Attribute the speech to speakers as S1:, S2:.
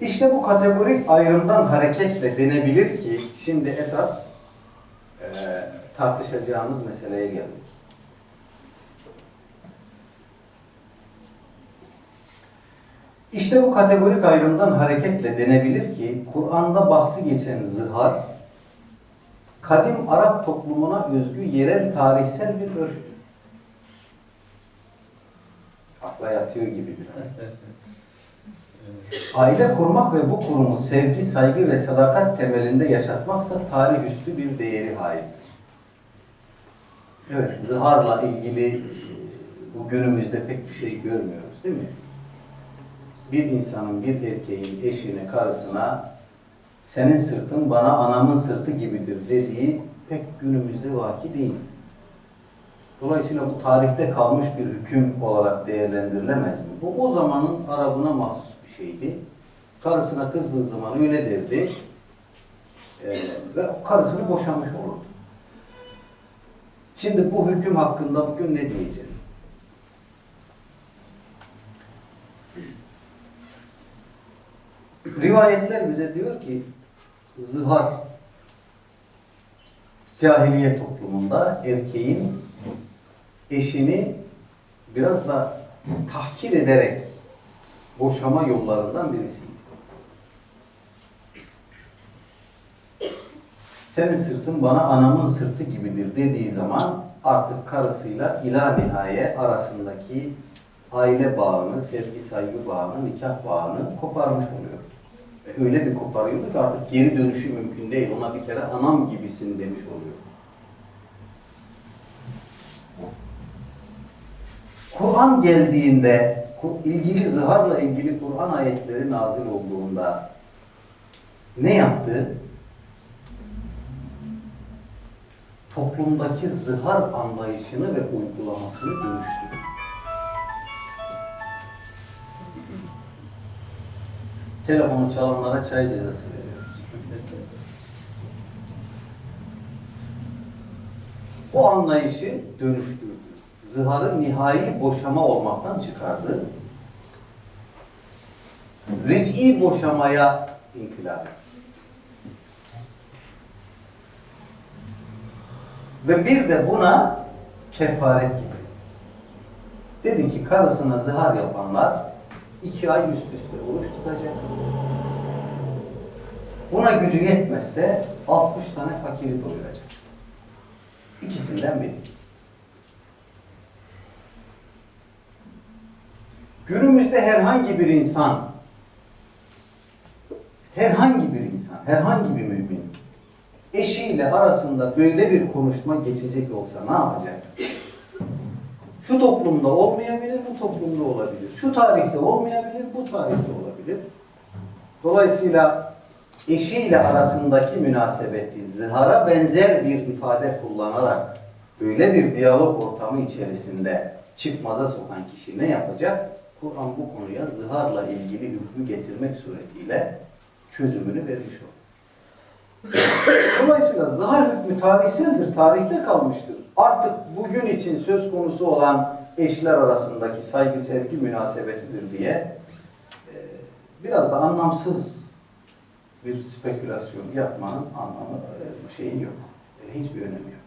S1: İşte bu kategorik ayrımdan hareketle denebilir ki şimdi esas eee tartışacağımız meseleye geldik. İşte bu kategorik ayrımdan hareketle denebilir ki Kur'an'da bahsi geçen zihar kadim Arap toplumuna özgü yerel tarihsel bir örftür. Akla yatıyor gibi biraz. Aile kurmak ve bu kurumu sevgi, saygı ve sadakat temelinde yaşatmaksa tarih üstü bir değeri haizdir. Evet, ziharla ilgili e, bu günümüzde pek bir şey görmüyoruz değil mi? Bir insanın, bir erkeğin eşine, karısına senin sırtın bana anamın sırtı gibidir dediği pek günümüzde vaki değil. Dolayısıyla bu tarihte kalmış bir hüküm olarak değerlendirilemez mi? Bu o zamanın Arabına mahsus şeydi. Karısına kızdığı zaman öyle derdi. Ee, ve karısını boşamış olurdu. Şimdi bu hüküm hakkında bugün ne diyeceğiz? Rivayetler bize diyor ki zihar cahiliye toplumunda erkeğin eşini biraz da tahkir ederek boşama yollarından birisiydi. Senin sırtın bana anamın sırtı gibidir dediği zaman artık karısıyla ila nihaye arasındaki aile bağını, sevgi saygı bağını, nikah bağını koparmış oluyor. Ve öyle bir koparıyordu ki artık geri dönüşü mümkün değil. Ona bir kere anam gibisin demiş oluyor. Kur'an geldiğinde, ilgili zıharla ilgili Kur'an ayetleri nazil olduğunda ne yaptı? Toplumdaki zihar anlayışını ve uygulamasını dönüştürdü. Telefonu çalanlara çay cezası veriyoruz. O anlayışı dönüştürdü. Zıharı nihai boşama olmaktan çıkardı. Ric'i boşamaya inkılap. Ve bir de buna kefaret gibi. Dedi ki karısına zihar yapanlar iki ay üst üste oruç tutacak. Buna gücü yetmezse 60 tane fakiri doyuracak. İkisinden biri. Günümüzde herhangi bir insan, herhangi bir insan, herhangi bir mümin, eşiyle arasında böyle bir konuşma geçecek olsa ne yapacak? Şu toplumda olmayabilir, bu toplumda olabilir. Şu tarihte olmayabilir, bu tarihte olabilir. Dolayısıyla eşiyle arasındaki münasebeti zihara benzer bir ifade kullanarak böyle bir diyalog ortamı içerisinde çıkmaza sokan kişi ne yapacak? Kur'an bu konuya ziharla ilgili hükmü getirmek suretiyle çözümünü vermiş olur. Dolayısıyla zihar hükmü tarihseldir, tarihte kalmıştır. Artık bugün için söz konusu olan eşler arasındaki saygı sevgi münasebetidir diye e, biraz da anlamsız bir spekülasyon yapmanın anlamı e, şeyi yok. E, hiçbir önemi yok.